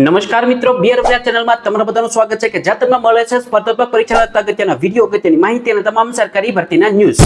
નમસ્કાર મિત્રો, બે રૂપિયા ચેનલમાં તમારા બધાનું સ્વાગત છે કે જ્યાં તમને મળે છે સ્પર્ધાત્મક પરીક્ષા અગત્યના વીડિયો અગત્યની માહિતી અને તમામ સરકારી ભરતીના ન્યૂઝ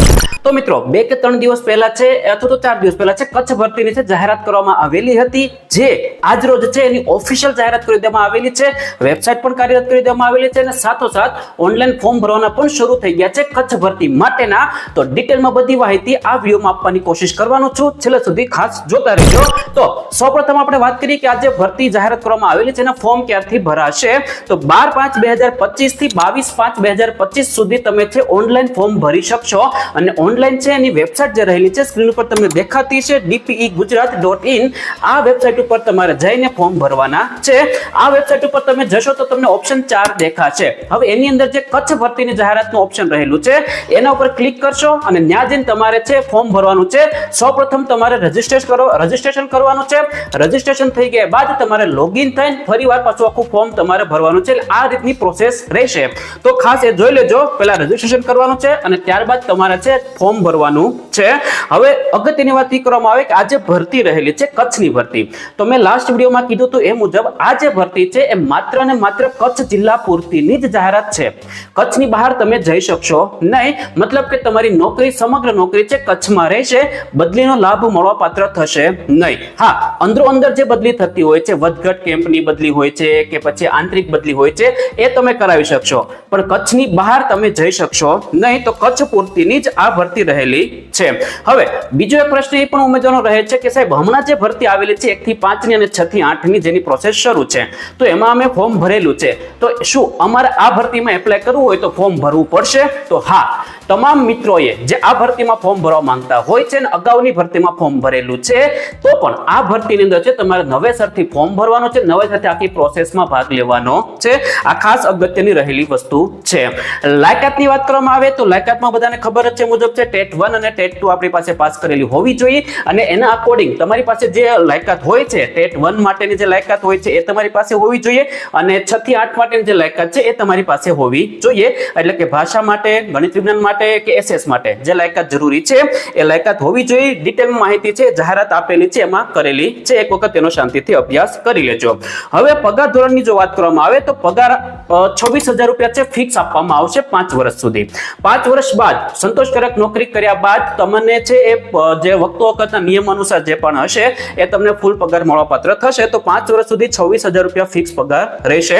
તો મિત્રો, બે કે ત્રણ દિવસ પહેલા છે, અથવા તો ચાર દિવસ પહેલા છે, કચ્છ ભરતીની છે જાહેરાત કરવામાં આવેલી હતી, જે આજ રોજ છે એની ઓફિશિયલ જાહેરાત કરી દેવામાં આવેલી છે. વેબસાઇટ પણ કાર્યરત કરી દેવામાં આવેલી છે અને સાથોસાથ ઓનલાઈન ફોર્મ ભરવાના પણ શરૂ થઈ ગયા છે કચ્છ ભરતી માટેના. તો ડિટેલમાં બધી માહિતી આ વિડીયોમાં આપવાની કોશિશ કરવાનો છું. છેલ્લે સુધી ખાસ જોતા રહેજો. તો સૌપ્રથમ આપણે વાત કરીએ કે આજે ભરતી જાહેરાત કરવામાં આવેલી છે ફોર્મ ક્યારથી ભરાશે? તો બાર પાંચ બે હજાર પચીસથી બાવીસ પાંચ બે હજાર પચીસ સુધી તમે છે ઓનલાઈન ફોર્મ ભરી શકશો. અને ઓનલાઈન છે એની વેબસાઇટ જે રહેલી છે સ્ક્રીન ઉપર તમને દેખાતી છે ડીપીઈ ગુજરાત ડોટ ઇન આ વેબસાઇટ ઉપર તમારે જઈને ફોર્મ ભરવાના છે. આ વેબસાઇટ ઉપર તમે જશો તો તમને ઓપ્શન ચાર દેખાશે. હવે એની અંદર જે કચ્છ ભરતીની જાહેરાતનું ઓપ્શન રહેલું છે, એના ઉપર ક્લિક કરશો અને ત્યાં જઈને તમારે છે ફોર્મ ભરવાનું છે. સૌપ્રથમ તમારે રજીસ્ટ્રેશન કરો રજીસ્ટ્રેશન કરવાનું છે. રજીસ્ટ્રેશન થઈ ગયા બાદ તમારે લોગિન થઈને ફરીવાર પાછું આખું ફોર્મ તમારે ભરવાનું છે. આ રીતની પ્રોસેસ રહેશે. તો ખાસ એ જોઈ લેજો. પહેલા રજીસ્ટ્રેશન કરવાનું છે અને ત્યારબાદ તમારે છે ફોર્મ ભરવાનું છે. હવે અગત્યની વાત કરવામાં આવે કે આજે ભરતી રહેલી છે, કચ્છની ભરતી. તો મેં લાસ્ટ વિડીયોમાં કીધું હતું એ મુજબ આ જે ભરતી છે એ માત્ર ને માત્ર કચ્છ જિલ્લા પૂરતીની જ જાહેરાત છે. કચ્છની બહાર તમે જઈ શકશો નહીં. મતલબ કે તમારી નોકરી, સમગ્ર નોકરી છે કચ્છમાં રહેશે. બદલીનો લાભ મળવા પાત્ર થશે નહીં. હા, અંદરો અંદર જે બદલી થતી હોય છે, વધઘટ કેમ્પની બદલી હોય છે કે પછી આંતરિક બદલી હોય છે, એ તમે કરાવી શકશો. પણ કચ્છની બહાર તમે જઈ શકશો નહીં. તો કચ્છ પૂરતીની જ આ ભરતી રહેલી છે. હવે, બીજો એક પ્રશ્ન એ પણ ઉમેદવારો રહે છે કે સાહેબ, હમણાં જે ભરતી આવેલી છે એકથી પાંચની અને છથી આઠની જેની પ્રોસેસ શરૂ છે, તો એમાં અમે ફોર્મ ભરેલું છે. તો શું અમારે આ ભરતીમાં એપ્લાય કરવું હોય તો ફોર્મ ભરવું પડશે? તો હા, તમામ મિત્રોએ જે આ ભરતીમાં ફોર્મ ભરવા માંગતા હોય છે અગાઉની ભરતીમાં ફોર્મ ભરેલું છે, તો પણ આ ભરતીની અંદર છે તમારે નવેસરથી ફોર્મ ભરવાનું છે, નવેસરથી આખી પ્રોસેસમાં ભાગ લેવાનો છે. આ ખાસ અગત્યની રહેલી વસ્તુ છે. લાયકાતની વાત કરવામાં આવે તો લાયકાતમાં બધાને ખબર જ છે મુજબ છે, ટેટ વન અને ટેટ ટુ આપણી પાસે પાસ કરેલી હોવી જોઈએ અને એના અકોર્ડિંગ તમારી પાસે જે લાયકાત હોય છે ટેટ વન માટેની જે લાયકાત હોય છે એ તમારી પાસે હોવી જોઈએ અને છ થી આઠ માટેની જે લાયકાત છે એ તમારી પાસે હોવી જોઈએ. એટલે કે ભાષા માટે, ગણિત વિજ્ઞાન માટે કે એસએસ માટે જે લાયકાત જરૂરી છે એ લાયકાત હોવી જોઈએ. ડિટેલ માહિતી છે, જાહેરાત આપેલી છે, એમાં કરેલી છે. એક વખત તેનો શાંતિથી અભ્યાસ કરી લેજો. હવે પગાર ધોરણની જો વાત કરવામાં આવે તો પગાર છવ્વીસ હજાર રૂપિયા છે ફિક્સ આપવામાં આવશે પાંચ વર્ષ સુધી. પાંચ વર્ષ બાદ સંતોષકારક નોકરી કર્યા બાદ તમને છે એ જે વખતો વખતના નિયમ અનુસાર જે પણ હશે, એ તમને ફૂલ પગાર મળવાપાત્ર થશે. તો પાંચ વર્ષ સુધી છવ્વીસ હજાર રૂપિયા ફિક્સ પગાર રહેશે.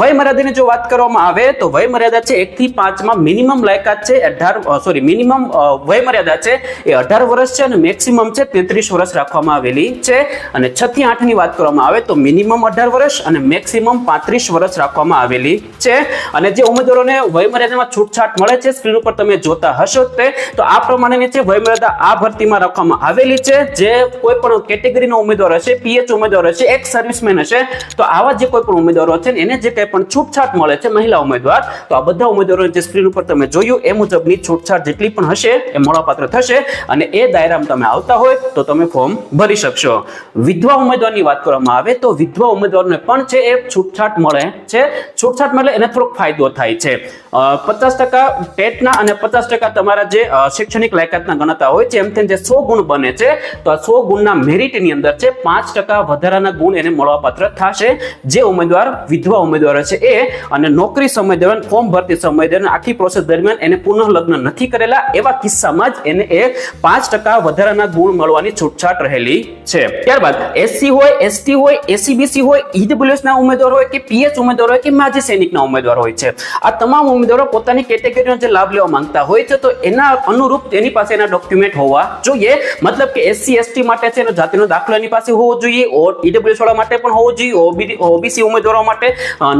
વય મર્યાદાની જો વાત કરવામાં આવે, તો વય મર્યાદા છે એકથી પાંચમાં મિનિમમ લાયકાત છે અઢાર સોરી મિનિમમ વય મર્યાદા છે એ અઢાર વર્ષ છે અને મેક્સિમમ છે તેત્રીસ વર્ષ રાખવામાં આવેલી છે. અને છ થી આઠની વાત કરવામાં આવે, તો મિનિમમ અઢાર વર્ષ અને મેક્સિમમ પાંત્રીસ વર્ષ રાખવામાં આવેલી છે. અને જે ઉમેદવારોને વય મર્યાદામાં છૂટછાટ મળે છે, સ્ક્રીન ઉપર તમે જોતા હશો તે. તો આ પ્રમાણેની છે વયમર્યાદા આ ભરતીમાં રાખવામાં આવેલી છે. જે કોઈ પણ કેટેગરીનો ઉમેદવાર હશે, પીએચ ઉમેદવાર હશે, એક સર્વિસમેન હશે, તો આવા જે કોઈ પણ ઉમેદવારો છે એને જે કંઈ પણ છૂટછાટ મળે છે, મહિલા ઉમેદવાર, તો આ બધા ઉમેદવારો જે સ્ક્રીન ઉપર તમે જોયું, એ મુજબની છૂટછાટ જેટલી પણ હશે, એ મળવાપાત્ર થશે અને એ દાયરામાં તમે આવતા હોય, તો તમે ફોર્મ ભરી શકશો. વિધવા ઉમેદવારની વાત કરવામાં આવે, તો વિધવા ઉમેદવારને પણ છે, એ છૂટછાટ મળે છે. છૂટછાટ મળે, એને થોડોક ફાયદો થાય છે. પચાસ ટકા ટેટના અને પચાસ ટકા તમારા જે શૈક્ષણિક લાયકાતના ગણતા હોય છે, એમ થઈને જે સો ગુણ બને છે, તો આ સો ગુણના મેરિટની અંદર છે, પાંચ ટકા વધારાના ગુણ એને મળવાપાત્ર થશે. જે ઉમેદવાર, વિધવા ઉમેદવાર છે એ, અને નોકરી સમય દરમિયાન, ફોર્મ ભરતી સમય દરમિયાન, આખી પ્રોસેસ દરમિયાન એને પુનઃ લગ્ન નથી કરેલા, એવા કિસ્સામાં જ એને એ પાંચ ટકા વધારાના ગુણ મળવાની છૂટછાટ રહેલી છે. ત્યારબાદ એસસી હોય એસટી હોય એસીબીસી હોય ઈડબ્લ્યુએસ ઉમેદવાર હોય કે પીએચ ઉમેદવાર હોય કે માજી સૈનિકના ઉમેદવાર હોય છે. આ તમામ ઉમેદવારો પોતાની કેટેગરીનો જે લાભ લેવા માંગતા હોય છે, તો એના અનુરૂપ તેની પાસે એના ડોક્યુમેન્ટ હોવા જોઈએ. મતલબ કે એસસી એસટી માટે છે એનો જાતિનો દાખલો એની પાસે હોવો જોઈએ. ઈડબ્લ્યુએસ વાળા માટે પણ હોવો જોઈએ. ઓબીસી ઉમેદવારો માટે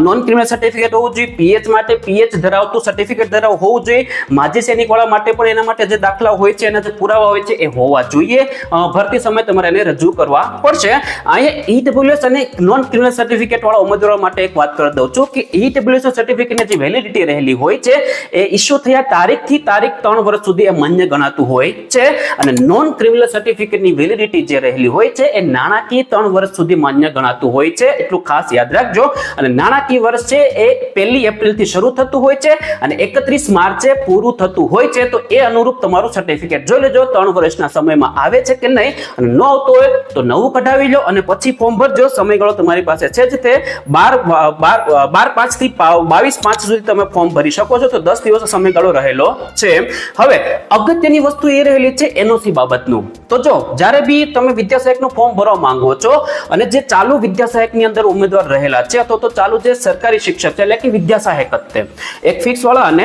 નોન ક્રિમિનલ સર્ટિફિકેટ હોવું જોઈએ. પીએચ માટે પીએચ ધરાવતું સર્ટિફિકેટ ધરાવ હોવું જોઈએ. માજી સૈનિક વાળા માટે પણ એના માટે જે દાખલા હોય છે, એના જે પુરાવા હોય છે, એ હોવા જોઈએ. ભરતી સમયે તમારે એને રજૂ કરવા પડશે. અહીંયા ઈડબ્લ્યુએસ અને નોન ક્રિમિનલ સર્ટિફિકેટ વાળા ઉમેદવારો માટે એક વાત કરી દઉં છું કે ઈડબ્લ્યુએસ સર્ટિફિકેટની જે વેલિડિટી રહેલી હોય છે. એ ઇસ્યુ થયા તારીખથી તારીખ ત્રણ વર્ષ સુધી એ માન્ય ગણાતું હોય છે. અને નોન ક્રિમિનલ સર્ટિફિકેટની વેલિડિટી જે રહેલી હોય છે, એ નાણાકીય ત્રણ વર્ષ સુધી માન્ય ગણાતું હોય છે. એટલું ખાસ યાદ રાખજો. અને નાણાકીય વર્ષ છે, એ પહેલી એપ્રિલથી શરૂ થતું હોય છે અને એકત્રીસ માર્ચે પૂરું થતું હોય છે. તો એ અનુરૂપ તમારું સર્ટિફિકેટ જોઈ લેજો, ત્રણ વર્ષના સમયમાં આવે છે કે નહીં. અને ન આવતો હોય તો નવું કઢાવી લો અને પછી ફોર્મ ભરજો. સમયગાળો તમારી પાસે છે જ તે. બાર બાર બાર પાંચથી બાવીસ પાંચ સુધી તમે ફોર્મ ભરી શકો છો. તો દસ દિવસનો સમયગાળો રહેલો છે. હવે, અગત્યની વસ્તુ એ રહેલી છે એનઓસી બાબતનું. તો જો, જ્યારે બી તમે વિદ્યા સહાયકનું ફોર્મ ભરવા માંગો છો અને જે ચાલુ વિદ્યા સહાયકની અંદર ઉમેદવાર રહેલા છે, અથવા તો ચાલુ જે સરકારી શિક્ષક છે, એટલે કે વિદ્યા સહાયક જ તે. એક ફિક્સ વાળા અને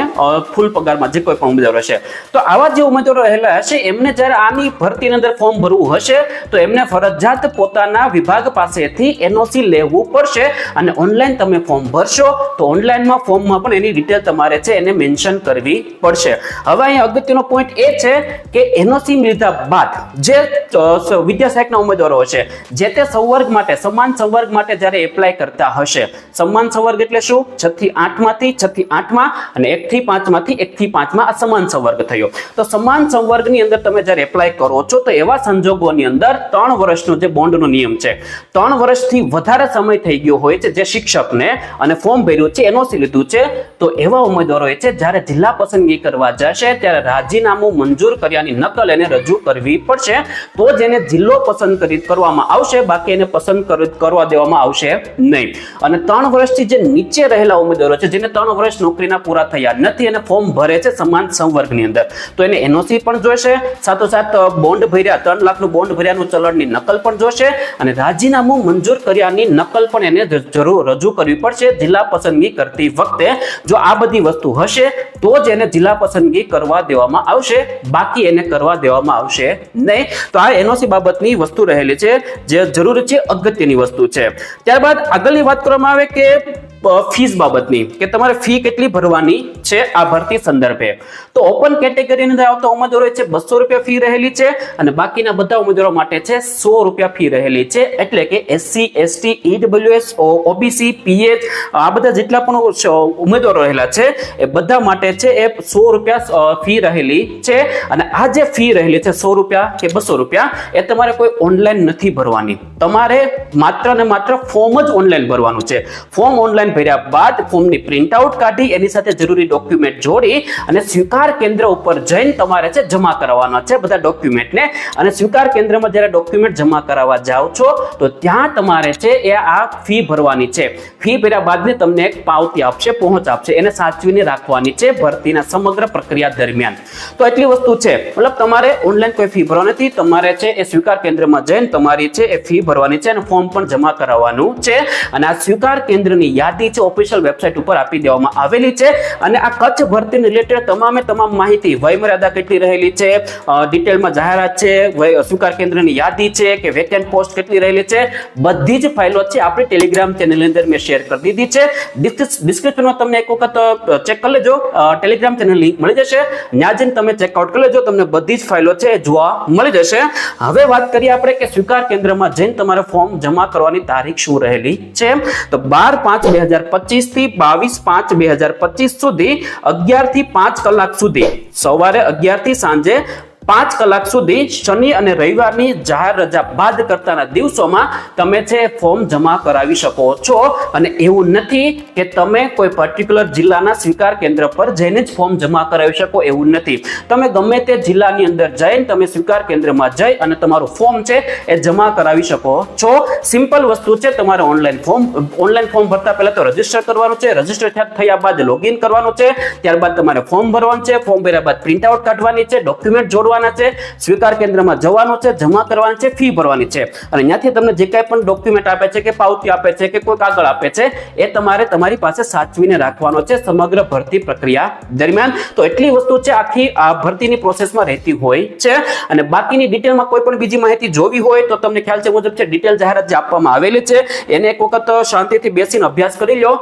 ફૂલ પગારમાં જે કોઈ પણ ઉમેદવાર હશે. તો આવા જે ઉમેદવારો રહેલા હશે, એમને જ્યારે આની ભરતીની અંદર ફોર્મ ભરવું હશે, તો એમને ફરજિયાત પોતાના વિભાગ પાસેથી એનઓસી લેવું પડશે અને ઓનલાઈન તમે ફોર્મ ભરશો. તો ઓનલાઈનમાં ફોર્મમાં પણ એની ડિટેલ તમારે છે એને મેન્શન કરવી પડશે. હવે અહીં અગત્યનો પોઈન્ટ એ છે કે એનઓસી લીધા બાદ જે અ, વિદ્યા સહાયકના ઉમેદવારો હશે જે તે સંવર્ગ માટે સમાન સંવર્ગ માટે જ્યારે એપ્લાય કરતા હશે. સમાન સંવર્ગ એટલે શું? છ થી આઠમાંથી છ થી આઠમાં અને એકથી પાંચમાંથી પાંચમાંથી પાંચમાં આ સમાન સંવર્ગ થયો. તો સમાન સંવર્ગની અંદર તમે જ્યારે એપ્લાય કરો છો તો એવા સંજોગોની અંદર ત્રણ વર્ષનો જે બોન્ડનો નિયમ છે ત્રણ વર્ષથી વધારે સમય થઈ ગયો હોય છે જે શિક્ષકને અને ફોર્મ ભર્યું છે એનઓસી લીધું છે તો એવા ઉમેદવારોએ છે, જ્યારે જિલ્લા પસંદગી કરવા જશે, ત્યારે રાજીનામું મંજૂર કર્યાની નકલ એને રજૂ કરવી પડશે. તો જ એને જિલ્લો પસંદ કરી કરવામાં આવશે, બાકી એને પસંદ કરવા દેવામાં આવશે નહીં. અને ત્રણ વર્ષથી જે નીચે રહેલા ઉમેદવારો છે, જેને ત્રણ વર્ષ નોકરીના પૂરા થયા નથી અને ફોર્મ ભરે છે સમાન સંવર્ગની અંદર. તો એને એનઓસી પણ જોઈશે સાથોસાથ બોન્ડ ભર્યા, ત્રણ લાખનું બોન્ડ ભર્યાનું ચલણની નકલ પણ જોશે, અને રાજીનામું મંજૂર કર્યાની નકલ પણ એને જરૂર રજૂ કરવી પડશે જિલ્લા પસંદગી કરતી વખતે. જો આ બધી વસ્તુ હશે, તો જ એને જિલ્લા પસંદગી કરવા દેવામાં આવશે, બાકી એને કરવા દેવામાં આવશે નહીં. તો આ એનઓસી બાબતની વસ્તુ રહેલી છે, જે જરૂરી છે, અગત્યની વસ્તુ છે. ત્યારબાદ આગળની વાત કરવામાં આવે કે ફીસ બાબતની, કે તમારે ફી કેટલી ભરવાની છે આ ભરતી સંદર્ભે. તો ઓપન કેટેગરીની અંદર આવતા ઉમેદવારો છે બસો રૂપિયા ફી રહેલી છે અને બાકીના બધા ઉમેદવારો માટે છે સો રૂપિયા ફી રહેલી છે. એટલે કે SC ST EWS OBC PH આ બધા જેટલા પણ ઉમેદવારો રહેલા છે, એ બધા માટે છે એ સો રૂપિયા ફી રહેલી છે. અને આ જે ફી રહેલી છે સો રૂપિયા કે બસો રૂપિયા, એ તમારે કોઈ ઓનલાઈન નથી ભરવાની. તમારે માત્ર ને માત્ર ફોર્મ જ ઓનલાઈન ભરવાનું છે. ફોર્મ ઓનલાઈન ભર્યા બાદ ફોર્મની પ્રિન્ટ આઉટ કાઢી, એની સાથે જરૂરી ડોક્યુમેન્ટ જોડી અને સ્વીકાર કેન્દ્ર ઉપર જઈને તમારે છે જમા કરાવવાના છે બધા ડોક્યુમેન્ટને અને સ્વીકાર કેન્દ્રમાં જ્યારે ડોક્યુમેન્ટ જમા કરાવવા જાઓ છો, તો ત્યાં તમારે છે એ આ ફી ભરવાની છે. ફી ભર્યા બાદની તમને એક પાવતી આપશે, પહોંચ આપશે, એને સાચવીને રાખવાની છે ભરતીના સમગ્ર પ્રક્રિયા દરમિયાન. તો એટલી વસ્તુ છે. મતલબ તમારે ઓનલાઈન કોઈ ફી ભરવા નથી, તમારે છે એ સ્વીકાર કેન્દ્રમાં જઈને તમારી છે એ ફી ભરવાની છે અને ફોર્મ પણ જમા કરાવવાનું છે. અને આ સ્વીકાર કેન્દ્રની યાદી છે ઓફિશિયલ વેબસાઇટ ઉપર આપી દેવામાં આવેલી છે. અને આ કચ્છ ભરતી રિલેટેડ તમામે તમામ માહિતી વયમર્યાદા કેટલી રહેલી છે? ડિટેલમાં જાહેરાત છે સ્વીકાર કેન્દ્રની યાદી છે કે વેકેન્ટ પોસ્ટ કેટલી રહેલી છે? બધી જ ફાઇલો છે. આપણી ટેલિગ્રામ ચેનલની અંદર મેં શેર કરી દીધી છે. ડિસ્ક્રિપ્શનમાં તમને એક વખત ચેક કરી લેજો. ટેલિગ્રામ ચેનલ લિંક મળી જશે. ત્યાં જઈને તમે ચેકઆઉટ કરી લેજો. તમને બધી જ ફાઇલો છે જોવા મળી જશે. હવે વાત કરીએ આપણે કે સ્વીકાર કેન્દ્રમાં જઈને તમારે ફોર્મ જમા કરવાની તારીખ શું રહેલી છે? તો બાર પાંચ બે હજાર પચીસથી બાવીસ પાંચ બે હજાર પચીસ સુધી અગિયારથી પાંચ કલાક સુધી. સવારે અગિયારથી સાંજે પાંચ કલાક સુધી શનિ અને રવિવારની જાહેર રજા બાદ કરતાના દિવસોમાં તમે છે ફોર્મ જમા કરાવી શકો છો. અને એવું નથી કે તમે કોઈ પર્ટિક્યુલર જિલ્લાના સ્વીકાર કેન્દ્ર પર જઈને જ ફોર્મ જમા કરાવી શકો, એવું નથી. તમે ગમે તે જિલ્લાની અંદર જઈને તમે સ્વીકાર કેન્દ્રમાં જઈ અને તમારું ફોર્મ છે એ જમા કરાવી શકો છો. સિમ્પલ વસ્તુ છે, તમારે ઓનલાઈન ફોર્મ ઓનલાઈન ફોર્મ ભરતા પહેલા તો રજિસ્ટર કરવાનું છે. રજિસ્ટર થયા બાદ લોગિન કરવાનું છે. ત્યારબાદ તમારે ફોર્મ ભરવાનું છે. ફોર્મ ભર્યા બાદ પ્રિન્ટ આઉટ કાઢવાની છે. ડોક્યુમેન્ટ જોડવાના છે, સ્વીકાર કેન્દ્રમાં જવાનું છે, જમા કરવાની છે, ફી ભરવાની છે. અને ત્યાંથી તમને જે કાંઈ પણ ડોક્યુમેન્ટ આપે છે કે પાવતી આપે છે કે કોઈ કાગળ આપે છે, એ તમારે તમારી પાસે સાચવીને રાખવાનો છે સમગ્ર ભરતી પ્રક્રિયા દરમિયાન. તો એટલી વસ્તુ છે, આખી આ ભરતીની પ્રોસેસમાં રહેતી હોય છે. અને બાકીની ડિટેલમાં કોઈ પણ બીજી માહિતી જોવી હોય તો તમને ખ્યાલ છે મુજબ છે ડિટેલ જાહેરાત જે આપવામાં આવેલી છે, એને એક વખત શાંતિથી બેસીને અભ્યાસ કરી લો.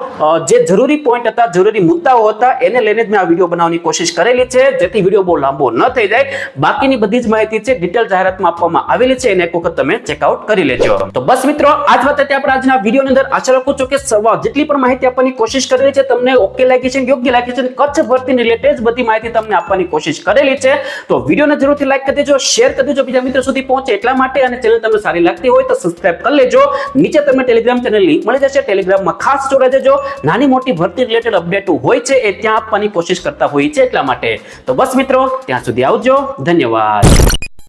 જે જરૂરી પોઈન્ટ હતા, જરૂરી મુદ્દાઓ હતા, એને લઈને જ મેં આ વીડિયો બનાવવાની કોશિશ કરેલી છે. જેથી વીડિયો બહુ લાંબો ન થઈ જાય. બાકીની બધી જ માહિતી છે ડિટેલ જાહેરાતમાં આપવામાં આવેલી છે, એને એક વખત તમે ચેકઆઉટ કરી લેજો. તો બસ મિત્રો આજ વાત હતી આપણે આજના વિડીયોની અંદર. આશા રાખું છું કે જેટલી પણ માહિતી આપવાની કોશિશ કરેલી છે, તમને ઓકે લાગી છે, યોગ્ય લાગી છે કચ્છ ભરતી રિલેટેડ બધી માહિતી તમને આપવાની કોશિશ કરેલી છે. તો વિડીયોને જરૂરથી લાઈક કરી દેજો શેર કરી દેજો, બીજા મિત્રો સુધી પહોંચે એટલા માટે, અને ચેનલ તમને સારી લાગતી હોય તો સબસ્ક્રાઇબ કરી લેજો. નીચે તમને ટેલિગ્રામ ચેનલ લિંક મળી જશે. ટેલિગ્રામમાં ખાસ જોડાઈ જજો. નાની મોટી ભરતી રિલેટેડ અપડેટ હોય છે, એ ત્યાં આપવાની કોશિશ કરતા હોય છે એટલા માટે. તો બસ મિત્રો, ત્યાં સુધી આવજો. ધન્યવાદ.